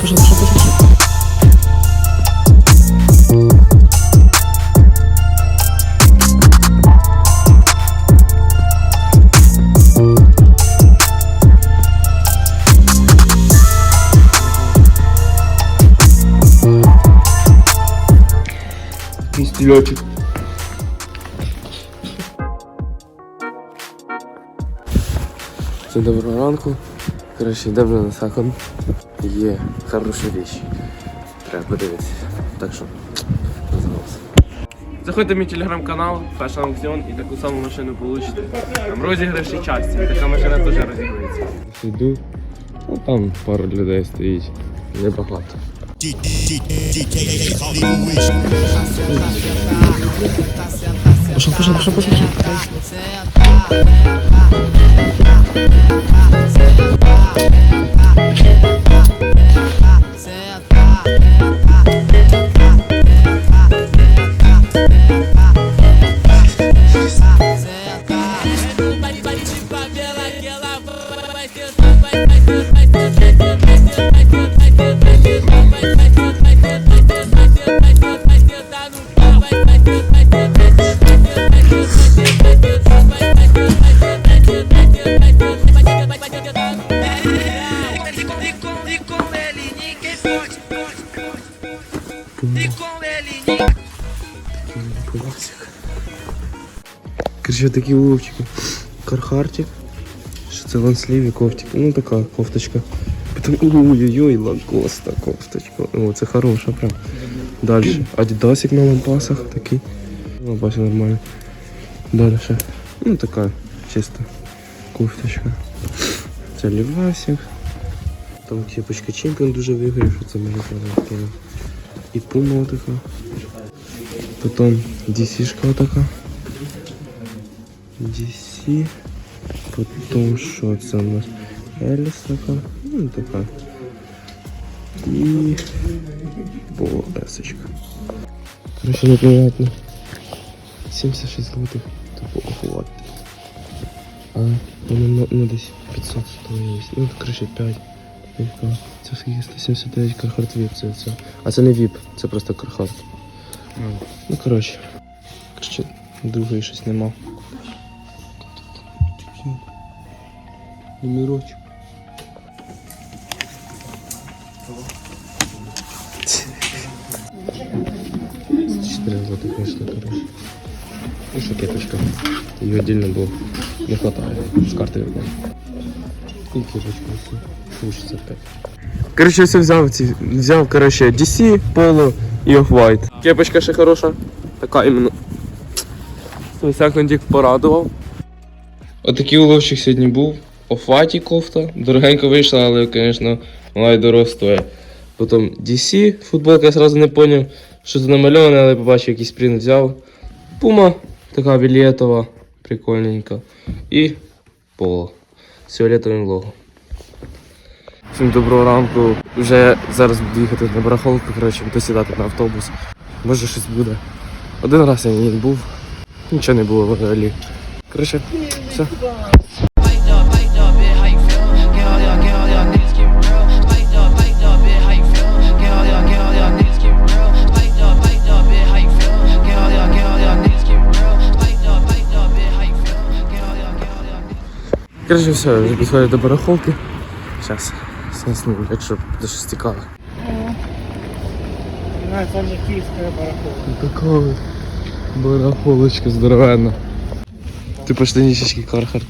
пошел, пошел, пошел. Такий стільочок. Всім доброго ранку. Коротше, йдемо на сахон. Є хороша річ. Треба подивитися. Так що, називався. Заходьте в мій телеграм-канал, Fashion Auktion і таку саму машину получите. Там розіграші часті, така машина теж розігрується. Йду, ну там пару людей стоїть. Небагато. Пошел, пошел, пошел, пошел. Yeah. Такі уловчики. Кархартик. Що це ланслів і кофтик. Ну така кофточка. Потім ой-ой-ой, лакоста кофточка. О, це хороша прям. Дальше. Адідасик на лампасах такий. Лампасик нормально. Дальше. Ну така чисто кофточка. Це лівасик. Там кепочка чемпіон дуже виграє, що це мені казати. І пума така. Потом DC-шка така. DC. Потом що це у нас? Еліс така. Ну, така. І Бо-есочка. Короче, непонятно. 76 злотих. Типу охуат. А, воно ну, ну десь 500 стоїть. Ну, короче, 5. Яка? Це скільки 179 Кархарт VIP це, це. А це не VIP, це просто Кархарт. Ну, коротше. Коротше, другої щось нема. Номерочок. Вийшло, коротше. Ну, що кепочка. Її віддільно було. Не хватає. З карти виконав. І кепочка все. 65. Короче, все взяв, ці, взяв, короче, DC, Polo і Off-White. Кепочка ще хороша. Така іменно. Той секундік порадував. Отакий уловчик сьогодні був. Офаті кофта. Дорогенько вийшла, але, звісно, мала й дорого стоїть. Потім DC, футболка я сразу не зрозумів, що це намальоване, але побачив якийсь принт взяв. Пума, така вілетова, прикольненька. І поло. З фіолетовим лого. Всім доброго ранку. Вже зараз буду їхати на барахолку, коротше, буду сідати на автобус. Може щось буде. Один раз я не був. Нічого не було взагалі. Коротше, все. Коротше, все, вже підходжу до барахолки. Зараз сосну, якщо буде щось цікаве. Це вже київська барахолка. Така от барахолочка здоровенна. Типа штанішечки Кархарт.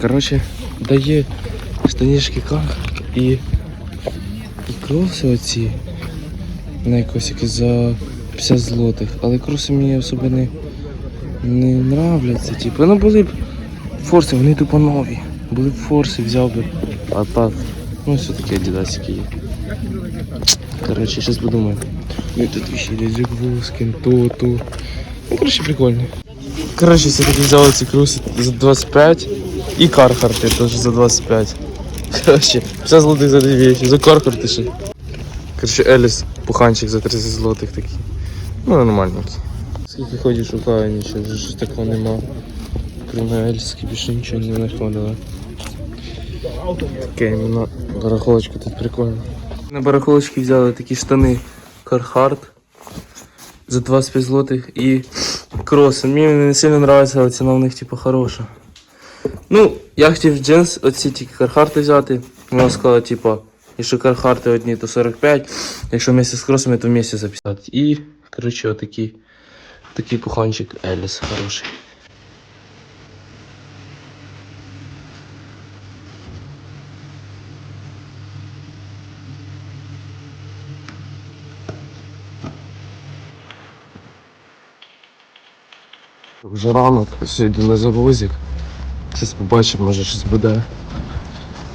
Коротше, дає штанішки Кархарт і, і кроси оці на якось якісь за 50 злотих. Але кроси мені особо не, не нравляться. Типу, ну були б форси, вони тупо нові. Були б форси, взяв би. А так, ну все таки адідасики є. Коротше, зараз подумаю. Ну тут ще Воскін, то, то. Ну, коротше, прикольно. Коротше, все-таки взяли ці круси за 25 і Кархарти теж за 25. Коротше, 50 злотих за дві вещи, за Кархарти ще. Коротше, Еліс, пуханчик за 30 злотих такий. Ну, нормальненький. Скільки ходів шукаю, нічого, вже щось такого нема. Крім Ельськи, більше нічого не знаходила. Таке іменно барахолочка тут прикольно. На барахолочці взяли такі штани Carhartt за 25 злотих і кроси. Мені не сильно подобаються, але ціна в них типу хороша. Ну, я хотів джинс, оці тільки кархарти взяти. Вона сказала, типу, якщо кархарти одні, то 45, якщо вместе з кросами, то вместе за 50. І, коротше, отакий такий пуханчик Еліс хороший. Вже ранок, сьогодні на завозик. Зараз побачимо, може щось буде.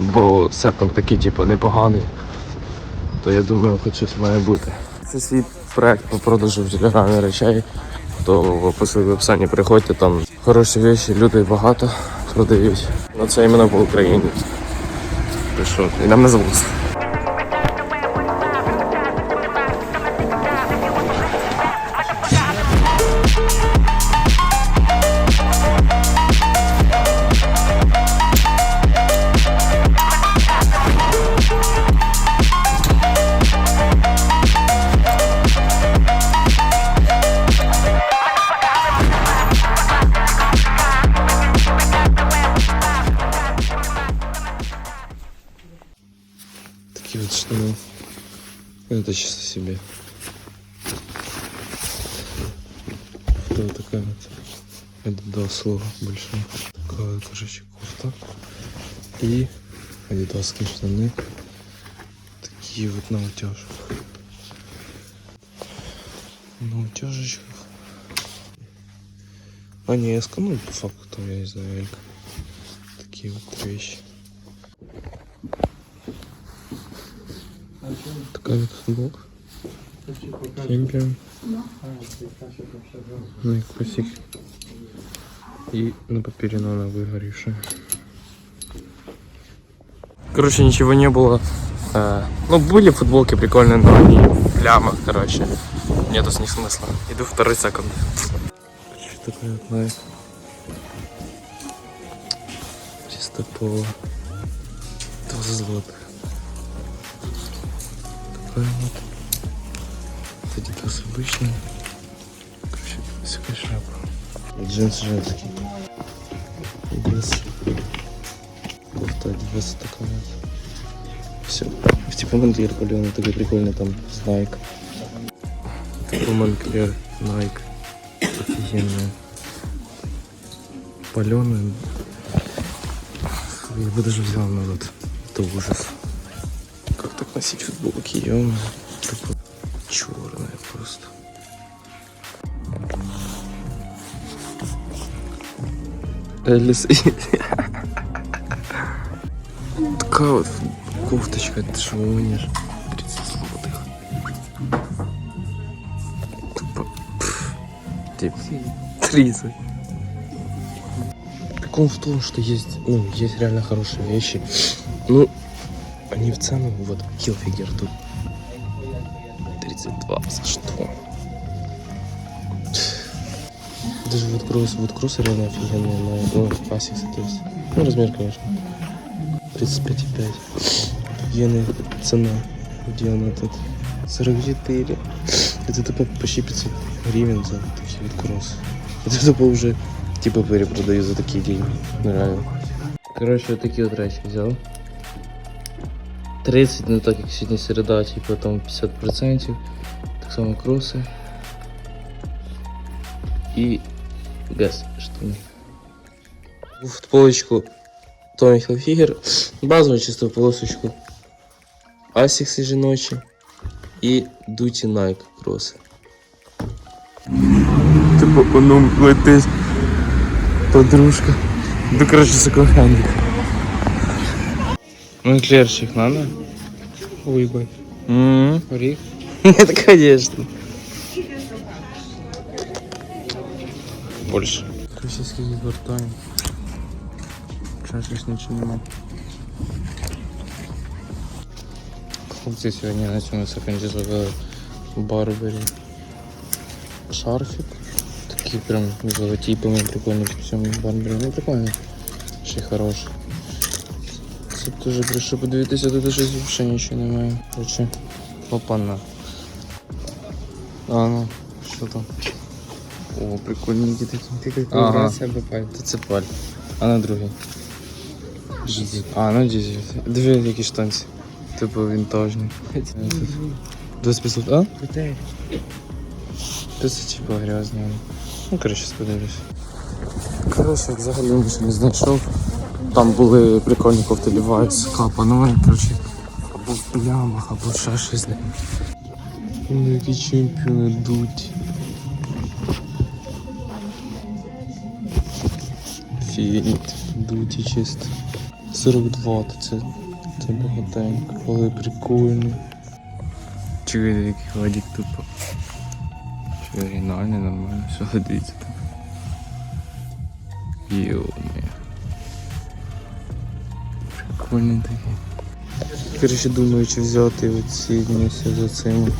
Бо секонд такий, типу, непоганий. То я думаю, хоч щось має бути. Це свій проект по продажу в телеграмі речей. То в описі в описанні приходьте, там хороші речі, людей багато продають. Ну це іменно по Україні. Ти що, йдемо на завоз. Это чисто себе. Вот такая вот. Это два слова большая. Такая вот, короче, кофта. И адидасские штаны. Такие вот на утяжках. На утяжечках. А не, эска, ну по факту, я не знаю, элька. Такие вот вещи. Такая вот футболка. Кемпер. Ну и косик. И на папире она выгоревшая. Короче, ничего не было. Э, ну, были футболки прикольные, но они в плямах, короче. Нету с них смысла. Иду второй секунд. Что такое вот Nike? Чисто по 20 злотых. Такая вот. Это Adidas обычный. Короче, всякая шляпа. Джинсы женские. Adidas. Кофта Adidas такая вот. Все. Типа Монклер паленый такой прикольный там с Nike. Такой Монклер Nike. Офигенная. Паленый. Я бы даже взял народ. Это ужас. Так носить футболки, ё черное просто. Элис. Такая вот кофточка, ты что гонишь? 30 злотых. Тупо. Типа 30. Прикол в том, что есть, ну, есть реально хорошие вещи. Ну, цену, вот, Хилфигер тут 32, за что? Даже вот кросс, вот кроссы реально офигенные, на, ну, Asics, то есть, ну, размер, конечно, 35,5. Офигенная цена, где она тут? 44. Это тупо почти 500 гривен за такие вот кроссы. Это тупо уже, типа, перепродаю за такие деньги, реально. Короче, вот такие вот речи взял. 30, ну так як сьогодні середа, типу там 50%. Так само кроси. І газ штани. Футболочку Tommy Hilfiger. Базову чисто полосочку. Asics жіночі. І дуті Nike кроси. Типу, ну летить подружка. Ну, короче, секонд-хенд. Ну, клерчик надо? Вибай. М, Горіх. Нет, конечно. Больше. Российский вертаем. Сейчас ничего нема. Хлопці сьогодні на цьому секунді зробили Барбері. Шарфик. Такий прям золоті, по-моєму, прикольний по всьому Барбері. Ну прикольно. Ще й хороший. Це теж прийшов подивитися, тут щось взагалі нічого немає. Короче, опана. А ну, що там? О, прикольненькі такі. Ти як Ага. або паль. Та це паль. А на другий. Дізель. А, ну дізель. Дві які штанці. Типу вінтажні. 2500, а? Це типу грязні. Ну, коротше, сподивлюсь. Коротше, взагалі не знайшов. Там були прикольні коктейлі Вайс, капа, ну вони, коротше, або в плямах, або ще щось. Ну, які чемпіони дуть. Фініт, дуті чисто. 42, то це, це багатенько, але прикольно. Чуєте, який водік тупо. Чи оригінальний, нормально, все дивіться там. Йо-моє. Прикольний такий. Коротше, думаю, чи взяти оці місця за цим.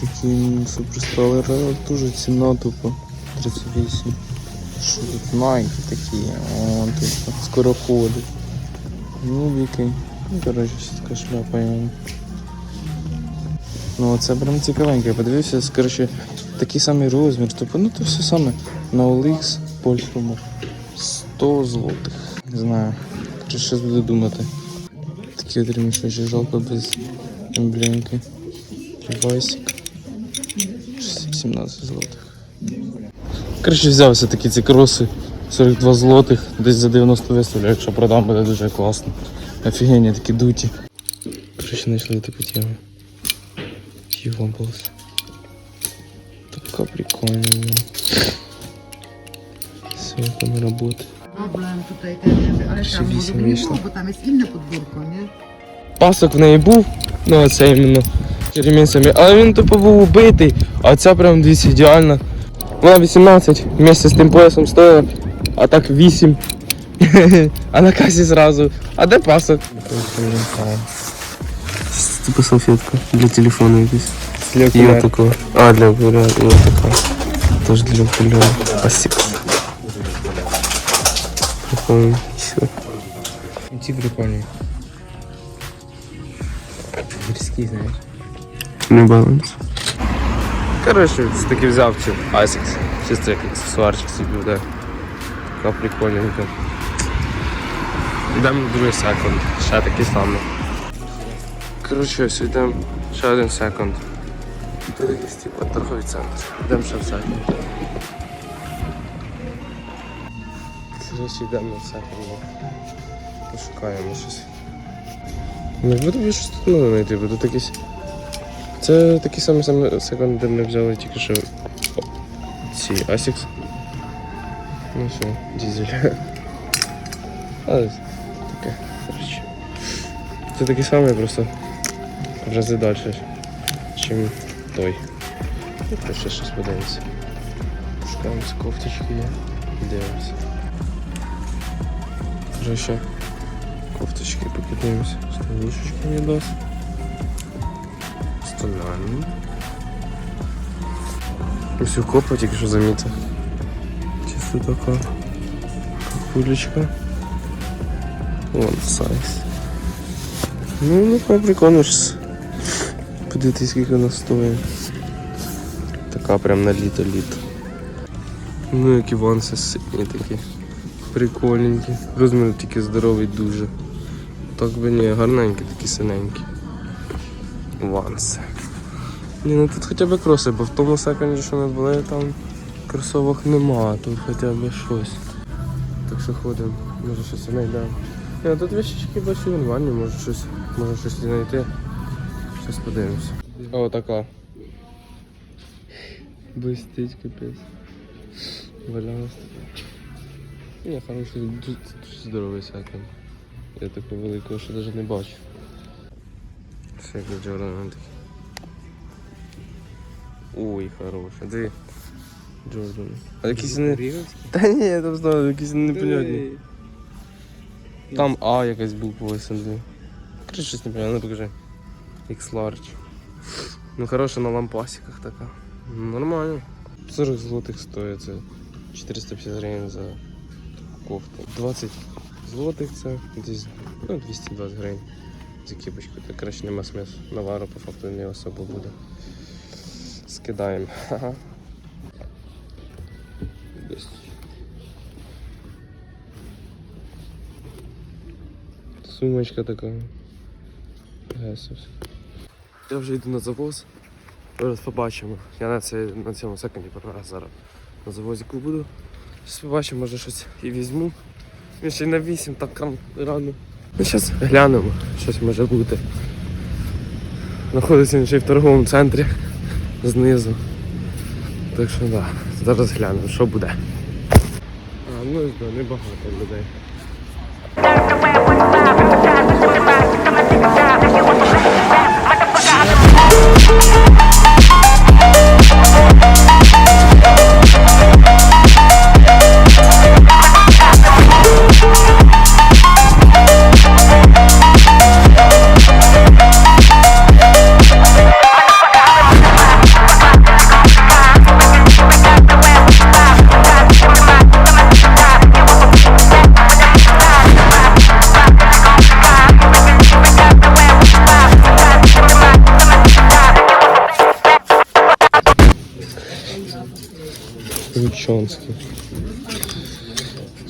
Такі суперстали дуже ціна тупо. 38. Що тут найки такі? О, тут скороходи. Нубіки. Ну, коротше, така шляпа йому. Ну, це прям цікавенько. Подивився, коротше, такий самий розмір. Тобто, ну то все саме на OLX польському 100 злотих. Не знаю. Коротше, щось буду думати. Такі от ремішочі, жалко без емблемки. Рівайсик. 17 злотих. Коротше, взявся такі ці кроси. 42 злотих, десь за 90 виставлю, якщо продам, буде дуже класно. Офігенні такі дуті. Коротше, знайшли таку тему. Ёбалась. Така прикольна. Все, як вона работає. Problem podwórko, nie? Пасок в неї був, ну оце іменно черемінцями, але він тупо був убитий, а ця прям дивіться ідеальна. Вона 18 вместе з тим поясом стоїла, а так 8. а на касі зразу. А де пасок? Типа салфетка для телефону якийсь. Для І такого. А, для окулярів, і така. Тоже для окулярів. Спасибо. Прикольно. Все. Ці прикольні. Гірські, знаєш. Не баланс. Коротше, таки взяв цю Asics. Чисто як аксесуарчик собі буде. Така прикольненька. Йдемо в другий секунд. Ще такий самий. Коротше, ось йдемо ще один секунд. Тут якийсь типу торговий центр. Йдемо ще в секунд. Коротше, йдемо в секунд. Пошукаємо щось. Не більше щось тут надо знайти, бо тут якісь. Це такий самий самий секунд, де ми взяли тільки що ці Asics. Ну все, дізель. Але таке, коротше. Це такий самий просто в рази далі, чим той. Коротше, щось подивимося. Шукаємо кофточки є. і Дивимося. Коротше, кофточки покидаємося. Станішечки не дасть. Стональні. Ось у копа тільки що замітив. Чисто така капулечка. One size. Ну, ну така прикольно ж. Подивіться, скільки вона стоїть. Така прям на літо-літо. Ну, як іванси ситні такі. Прикольненькі. Розмір тільки здоровий дуже. Так би ні, гарненькі, такі синенькі. Ванси. Ні, ну тут хоча б кроси, бо в тому секунді, що ми були, там кросовок нема, тут хоча б щось. Так що ходимо, може щось знайдемо. Ні, тут вещички бачу нормальні, може щось, може щось знайти. Щось подивимося. О, така. Блистить капець. Валялась така. Ні, хороший, дуже, здоровий секунд. Я такого великого ще навіть не бачу. Все як для Джордана такий. Ой, хороший. Диви. Джордан. А якісь не. Та ні, я там знаю, якісь непонятні. Там А якась буква СНД. Короче, щось непонятне, покажи. X large. Ну хороша на лампасиках така. Ну, Нормально. 40 злотих стоїть це 450 гривень за кофту. 20 Злотих це десь ну, 220 гривень за кіпочку. Так краще нема смису. Навару по факту не особо буде. Скидаємо. Ага. Сумочка така. Я вже йду на завоз. Зараз побачимо. Я на, це, на цьому секунді перший раз зараз на завозіку буду. Побачимо, може щось і візьму. Він ще й на 8, так ран- рано. Ну, зараз глянемо, щось може бути. Знаходиться він ще й в торговому центрі знизу. Так що так, да, зараз глянемо, що буде. А, ну і небагато людей. Лучонський.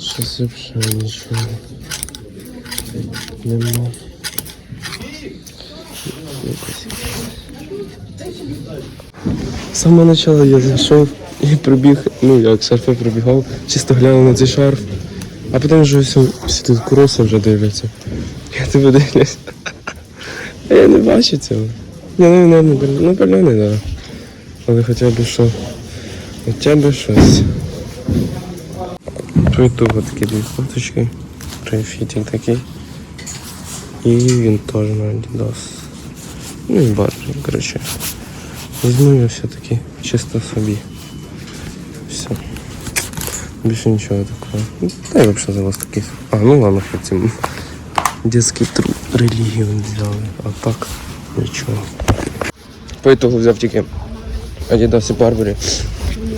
Щось взагалі нічого. Нема. З самого початку я зайшов і прибіг, ну як шарфи прибігав, чисто глянув на цей шарф. А потім вже всі, всі тут куроси вже дивляться. Я тебе дивлюсь. А я не бачу цього. Ні, ну, ну, ну, ну, пальоний, да. Але хоча б що. Хоча б щось. От такі дві фоточки. Трейфітінг такий. І він теж на Adidas. Ну і Барбі, коротше. Візьму його все-таки чисто собі. Все. Більше нічого такого. Ну, Та я взагалі за вас такий. А, ну ладно, хотім. Детський труд релігію взяли. А так нічого. По итогу взяв тільки Adidas і Барбарі.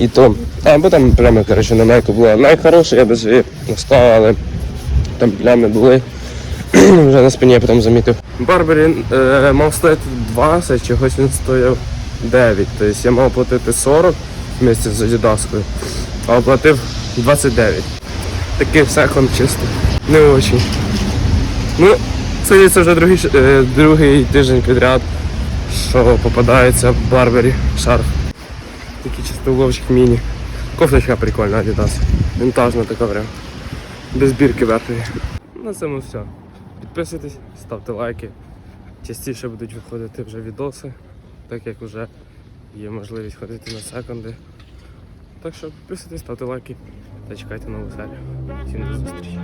І то. А, бо там прямо, коротше, на Найку було. Найк хороший, я без її настав, але там плями були. Вже на спині я потім замітив. Барбарі е, мав стояти 20, чогось він стояв 9. Тобто я мав платити 40 вместе з Адідаскою, а оплатив 29. Такий секонд чисто. Не очень. Ну, це вже другий, е, другий тиждень підряд, що попадається в Барбарі шарф. Такий чисто ловчик міні. Кофточка прикольна Adidas. Вінтажна така прям. Без бірки верхньої. На цьому все. Підписуйтесь, ставте лайки. Частіше будуть виходити вже відоси, так як вже є можливість ходити на секунди. Так що підписуйтесь, ставте лайки та чекайте нову серію. Всім до зустрічі.